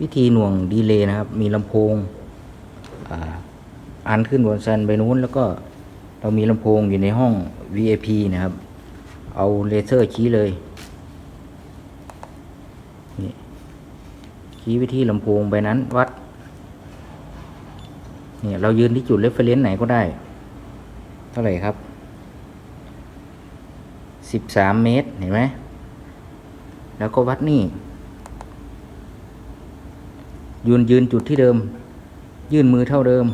วิธีหน่วงดีเลย์นะครับ มีลำโพงอ่าอันขึ้นบนซันไปนู้น แล้วก็เรามีลำโพงอยู่ในห้อง VIP นะครับ เอาเลเซอร์ชี้เลยนี่ชี้ไปที่ลำโพงไปนั้นวัดเนี่ยเรายืนที่จุดเรฟเฟรนซ์ไหนก็ได้ เท่าไหร่ครับสิบสามเมตร เห็นไหม แล้วก็วัดนี่ ยืนยืนจุดที่เดิม ยื่นมือเท่าเดิม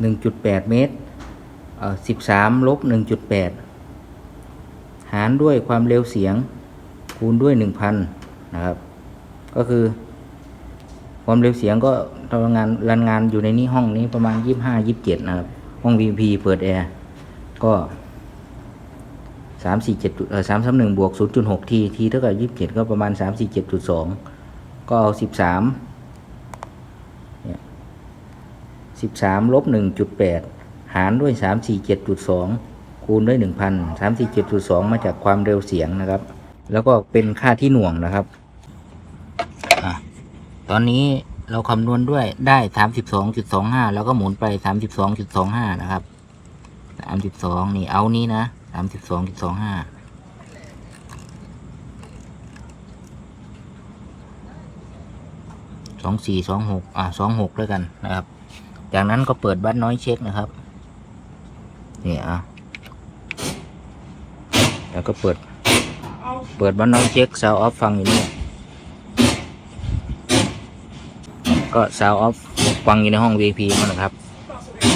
1.8 เมตรสิบสามลบ1.8 หารด้วยความเร็วเสียง คูณด้วย 1,000 นะครับ ก็คือ ความเร็วเสียงก็ทำงานรันงานอยู่ในนี้ห้องนี้ประมาณ 25 27 นะครับ ห้อง VP เปิดแอร์ ก็3 4 7เอ่อ3 3 1บวก0.6ทีทีเท่ากับ 27 ก็ประมาณ 3 4 7.2 ก็เอาสิบสามสิบสามลบหนึ่งจุดแปดหารด้วยสามสี่เจ็ดจุดสองคูณด้วยหนึ่งพันสามสี่เจ็ดจุดสองมาจากความเร็วเสียงนะครับ แล้วก็เป็นค่าที่หน่วงนะครับอตอนนี้เราคำนวณด้วยได้สามสิบสองจุดสองห้าแล้วก็หมุนไปสามสิบสองจุดสองห้านะครับสามสิบสองนี่เอานี้นะสามสิบสองจุดสองห้า สองสี่สองหกอ่าสองหกแล้วยกันนะครับ จากนั้นก็เปิดบัตรน้อยเช็คนะครับนี่อะแล้วก็เปิด เปิดบัตรน้อยเช็คซาวออฟฟังอยู่นี่ก็ซาวออฟฟังอยู่ในห้อง VIP มันนะครับ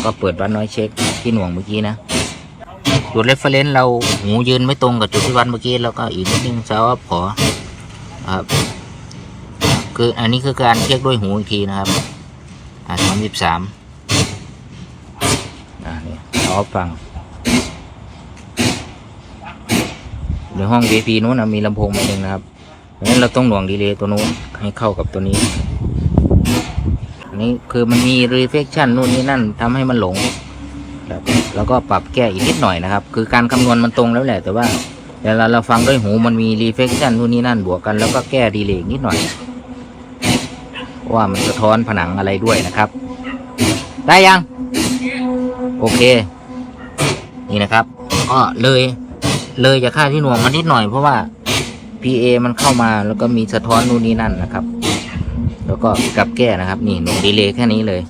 ก็เปิดวัดน้อยเช็คที่หน่วงเมื่อกี้นะ จุดเรฟเฟรนซ์เราหูยืนไม่ตรงกับจุดที่วัดเมื่อกี้ แล้วก็อีกนิดนึงซาวออฟขอครับ คืออันนี้คือการเช็คด้วยหูอีกทีนะครับ อ่าสามสิบสามอ่านี่ซาวอฟังในห้อง VIP นู้นนะมีลำโพงมาหนึ่งนะครับเพราะนั้นเราต้องหน่วงดีเลย์ตัวนู้นให้เข้ากับตัวนี้อันนี้คือมันมี reflection นู่นนี่นั่นทำให้มันหลงครับแล้วก็ปรับแก้อีกนิดหน่อยนะครับ คือการคำนวณมันตรงแล้วแหละ แต่ว่าเวลาเราฟังด้วยหูมันมี reflection นู่นนี่นั่นบวกกันแล้วก็แก้ดีเลย์นิดหน่อย ว่ามันสะท้อนผนังอะไรด้วยนะครับ ได้ยัง โอเค นี่นะครับก็เลย เลยจากค่าที่หน่วงมานิดหน่อยเพราะว่า PA มันเข้ามาแล้วก็มีสะท้อนนู่นนี่นั่นนะครับ แล้วก็กลับแก้นะครับ นี่หน่วงดีเลย์แค่นี้เลย